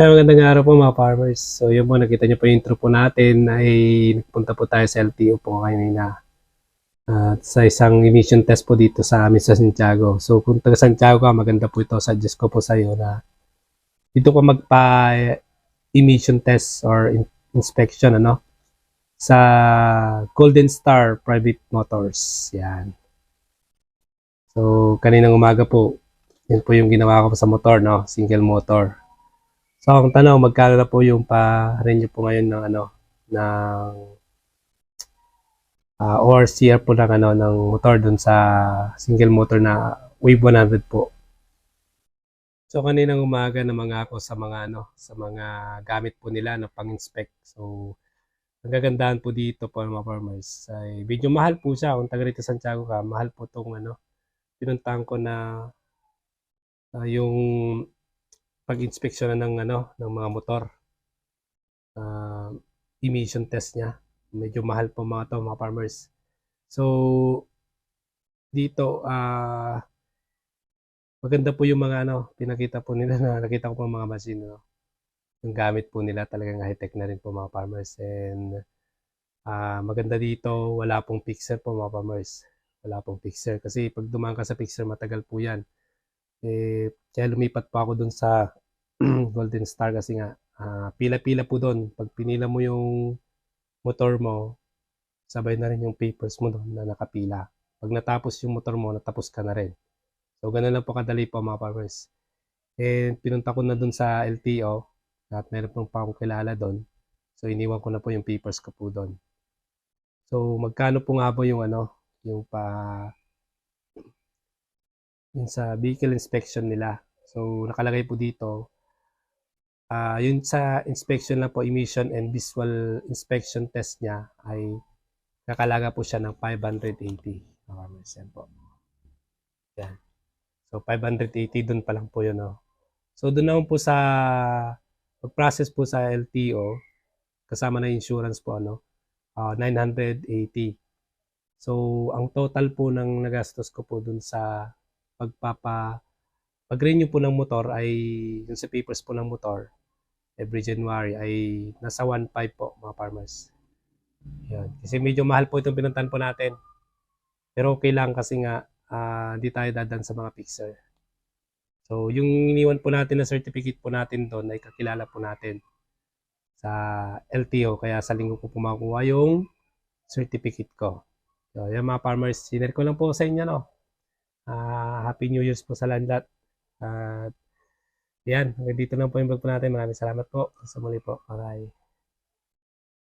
Ay, magandang araw po mga farmers. So yun po, nakita niyo po yung intro po natin ay nagpunta po tayo sa LTO po kanina. At sa isang emission test po dito sa amin sa Santiago. So kung taga Santiago ka, maganda po ito. Suggest ko po sa iyo na dito ko magpa emission test or in- inspection ano sa Golden Star Private Motors. Yan. So kaninang umaga po, yun po yung ginawa ko sa motor, no? Single motor. So, ang tanong, magkano na po yung pa-renew po ngayon ng ano, ng uh, ORCR po ng ano, ng motor dun sa single motor na Wave 100 po. So, kaninang umaga na mga ako sa mga ano, sa mga gamit po nila na pang-inspect. So, ang gagandahan po dito po mga farmers ay medyo mahal po siya. Kung taga rito Santiago ka, mahal po tong ano, pinuntahan ko na ah, yung pag-inspeksyon ng ano ng mga motor. Ah, emission test niya. Medyo mahal po mga to mga farmers. So dito ah maganda po yung mga ano pinakita po nila na nakita ko po mga machine no. Yung gamit po nila talagang high-tech na rin po mga farmers and ah maganda dito wala pong fixer po mga farmers. Wala pong fixer kasi pag dumaan ka sa fixer matagal po yan. Eh, kaya lumipat po ako dun sa Golden Star kasi nga ah, pila-pila po doon. Pag pinila mo yung motor mo, sabay na rin yung papers mo doon na nakapila. Pag natapos yung motor mo, natapos ka na rin. So, ganun lang po kadali po mga farmers. And pinunta ko na doon sa LTO at meron pong pa akong kilala doon. So, iniwan ko na po yung papers ko po doon. So, magkano po nga po yung ano, yung pa yung sa vehicle inspection nila. So, nakalagay po dito, ah yun sa inspection lang po, emission and visual inspection test niya ay nakalaga po siya ng 580. Okay, yan po. Yan. So, 580 dun pa lang po yun. Oh. So, dun naman po sa pag-process po sa LTO, kasama na insurance po, ano, ah, 980. So, ang total po ng nagastos ko po dun sa pagpapa pag-renew po ng motor ay yung sa papers po ng motor every January ay nasa 1.5 po mga farmers. Yan. Kasi medyo mahal po itong pinuntan po natin. Pero okay lang kasi nga ah, hindi tayo dadan sa mga fixer. So yung iniwan po natin na certificate po natin doon ay kakilala po natin sa LTO. Kaya sa linggo ko po makuha yung certificate ko. So yan mga farmers, sinare ko lang po sa inyo no. Ah, Happy New Year's po sa lahat. At yan, hanggang dito lang po yung vlog po natin. Maraming salamat po. Sa muli po. Bye.